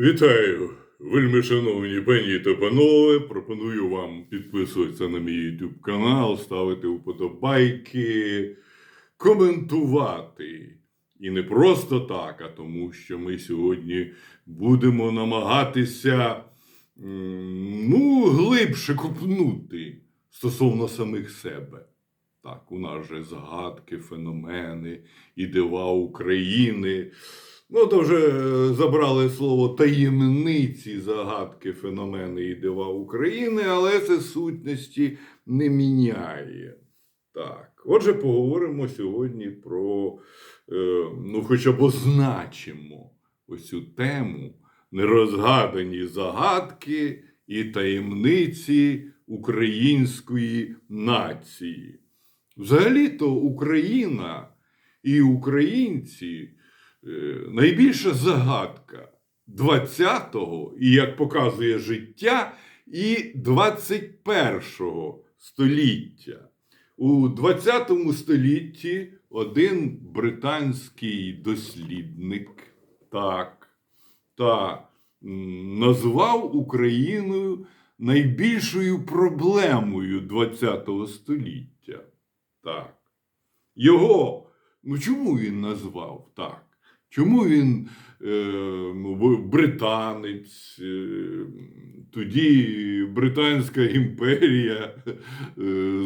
Вітаю, вельми шановні пані та панове. Пропоную вам підписуватися на мій YouTube канал, ставити вподобайки, коментувати. І не просто так, а тому, що ми сьогодні будемо намагатися ну, глибше купнути стосовно самих себе. Так, у нас же згадки, феномени і дива України. Ну, то вже е, забрали слово таємниці, загадки, феномени і дива України, але це сутності не міняє. Так, отже, поговоримо сьогодні про, е, ну, хоча б означимо оцю тему нерозгадані загадки і таємниці української нації. Взагалі-то Україна і українці найбільша загадка 20-го, і як показує життя, і 21-го століття. У 20 столітті один британський дослідник так, та назвав Україною найбільшою проблемою 20 століття. Так. Його, ну чому він назвав так? Чому він е, ну, британець? Е, тоді Британська імперія е,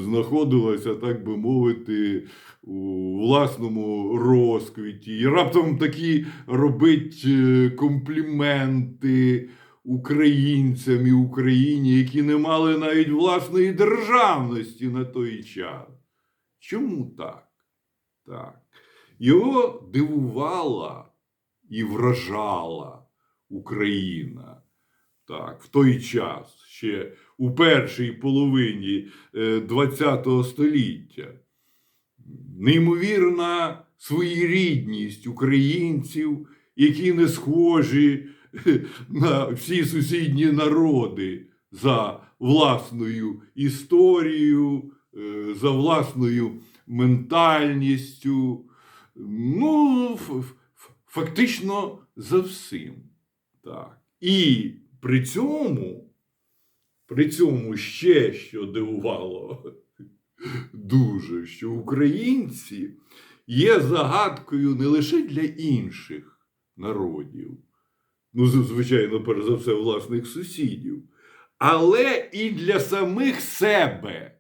знаходилася, так би мовити, у власному розквіті. І раптом такі робить е, компліменти українцям і Україні, які не мали навіть власної державності на той час. Чому так? Так. Його дивувала і вражала Україна. Так, в той час, ще у першій половині ХХ століття. Неймовірна своєрідність українців, які не схожі на всі сусідні народи за власною історією, е, за власною ментальністю. Ну, фактично за всім. Так. І при цьому, при цьому ще що дивувало дуже, що українці є загадкою не лише для інших народів, ну, звичайно, перш за все, власних сусідів, але і для самих себе.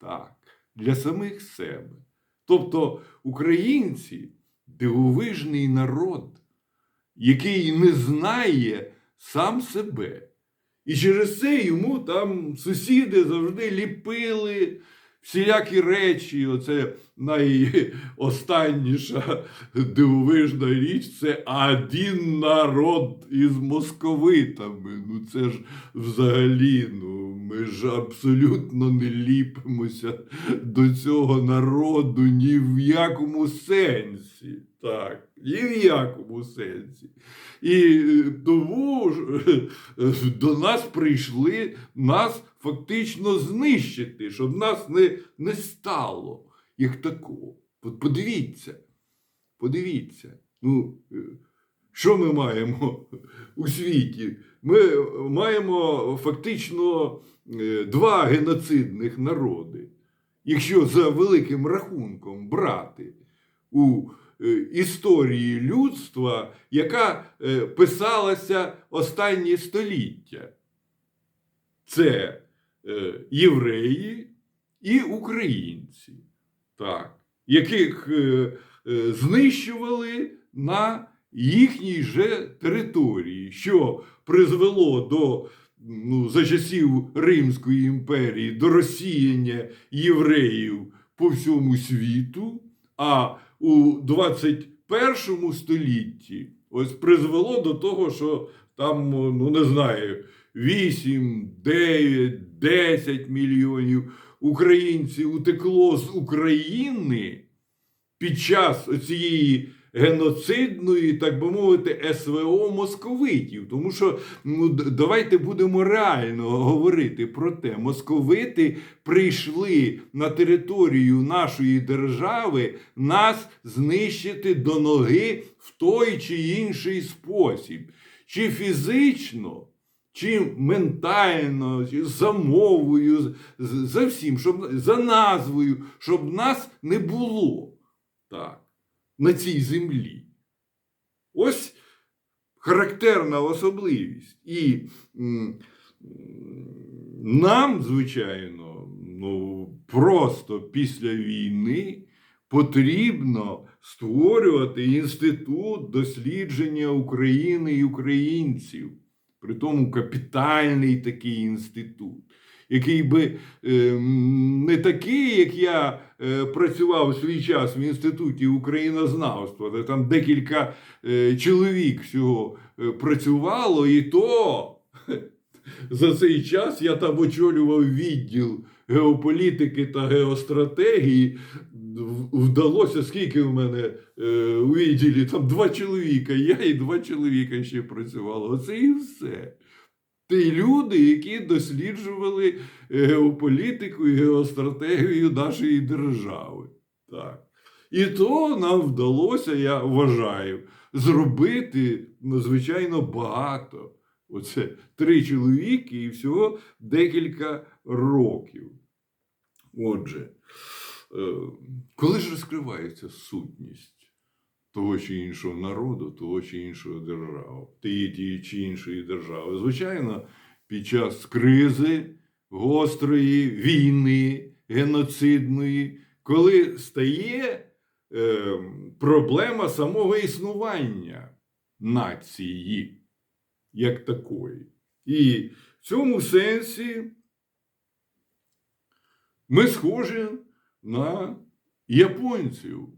Так, для самих себе. Тобто українці дивовижний народ, який не знає сам себе. І через це йому там сусіди завжди ліпили всілякі речі. Оце найостанніша дивовижна річ це один народ із московитами. Ну це ж взагалі, ну ми ж абсолютно не ліпимося до цього народу ні в якому сенсі. Так, ні в якому сенсі. І е, тому ж е, до нас прийшли нас фактично знищити, щоб нас не, не стало як такого. От подивіться, подивіться. Ну, е, що ми маємо у світі? Ми маємо фактично два геноцидних народи. Якщо за великим рахунком брати у е, історії людства, яка е, писалася останні століття. Це е, євреї і українці, так, яких е, е, знищували на їхній же території, що призвело до ну, за часів Римської імперії до розсіяння євреїв по всьому світу, а у 21 столітті ось призвело до того, що там, ну не знаю, 8, 9, 10 мільйонів українців утекло з України під час цієї геноцидної, так би мовити, СВО московитів. Тому що ну, давайте будемо реально говорити про те, московити прийшли на територію нашої держави нас знищити до ноги в той чи інший спосіб. чи фізично, чи ментально, чи за мовою, за всім, щоб, за назвою, щоб нас не було так, на цій землі. Ось характерна особливість. І нам, звичайно, ну, просто після війни потрібно створювати інститут дослідження України і українців. При тому капітальний такий інститут, який би е, не такий, як я е, працював свій час в інституті українознавства, де там декілька е, чоловік всього е, працювало, і то за цей час я там очолював відділ геополітики та геостратегії. Вдалося, скільки в мене е, у відділі, там два чоловіка, я і два чоловіка ще працювало. Оце і все. Ті люди, які досліджували геополітику і геостратегію нашої держави. Так. І то нам вдалося, я вважаю, зробити надзвичайно багато. Оце три чоловіки і всього декілька років. Отже, е, коли ж розкривається сутність того чи іншого народу, того чи іншого держави, тієї чи іншої держави? Звичайно, під час кризи, гострої війни, геноцидної, коли стає е, проблема самого існування нації як такої. І в цьому сенсі ми схожі на японців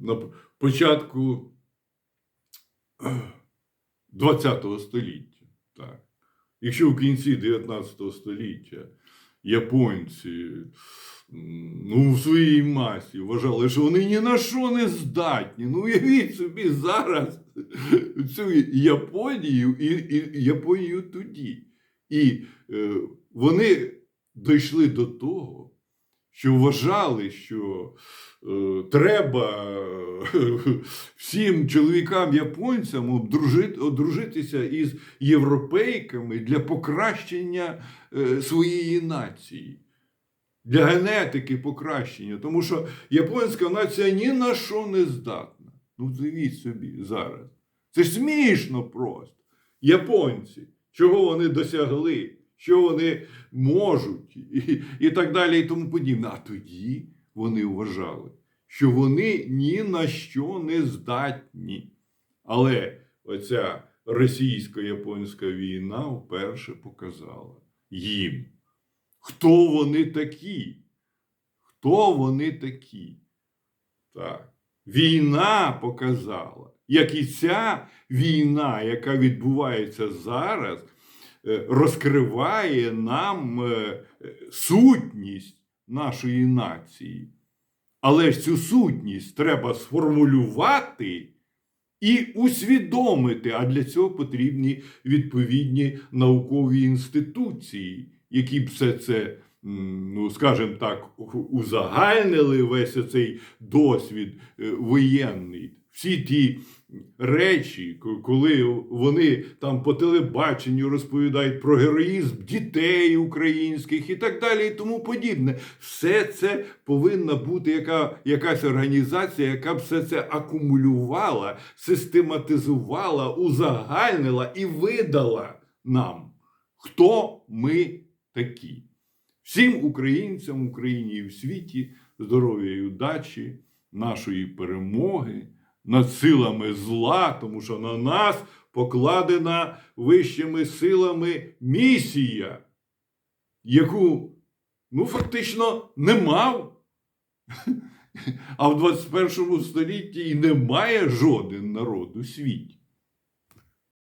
на початку ХХ століття. Так. Якщо в кінці 19 століття японці ну, в своїй масі вважали, що вони ні на що не здатні. Ну, уявіть собі зараз цю Японію і, і Японію тоді. І е, вони дійшли до того, що вважали, що треба е, всім чоловікам-японцям одружитися із європейками для покращення е, своєї нації. Для генетики покращення, тому що японська нація ні на що не здатна. Ну, дивіть собі зараз. Це ж смішно просто. Японці, чого вони досягли, що вони можуть, і, і так далі, і тому подібне. А тоді вони вважали, що вони ні на що не здатні. Але оця російсько-японська війна вперше показала їм, хто вони такі. Хто вони такі? Так. Війна показала, як і ця війна, яка відбувається зараз, е, розкриває нам е, сутність нашої нації. Але ж цю сутність треба сформулювати і усвідомити, а для цього потрібні відповідні наукові інституції, які б все це, ну скажімо так, узагальнили весь цей досвід е, воєнний. Всі ті речі, коли вони там по телебаченню розповідають про героїзм дітей українських і так далі, і тому подібне. Все це повинна бути яка, якась організація, яка б все це акумулювала, систематизувала, узагальнила і видала нам, хто ми такі. Всім українцям в Україні і в світі здоров'я і удачі, нашої перемоги над силами зла, тому що на нас покладена вищими силами місія, яку ну, фактично не мав. А в 21 столітті і немає жоден народ у світі.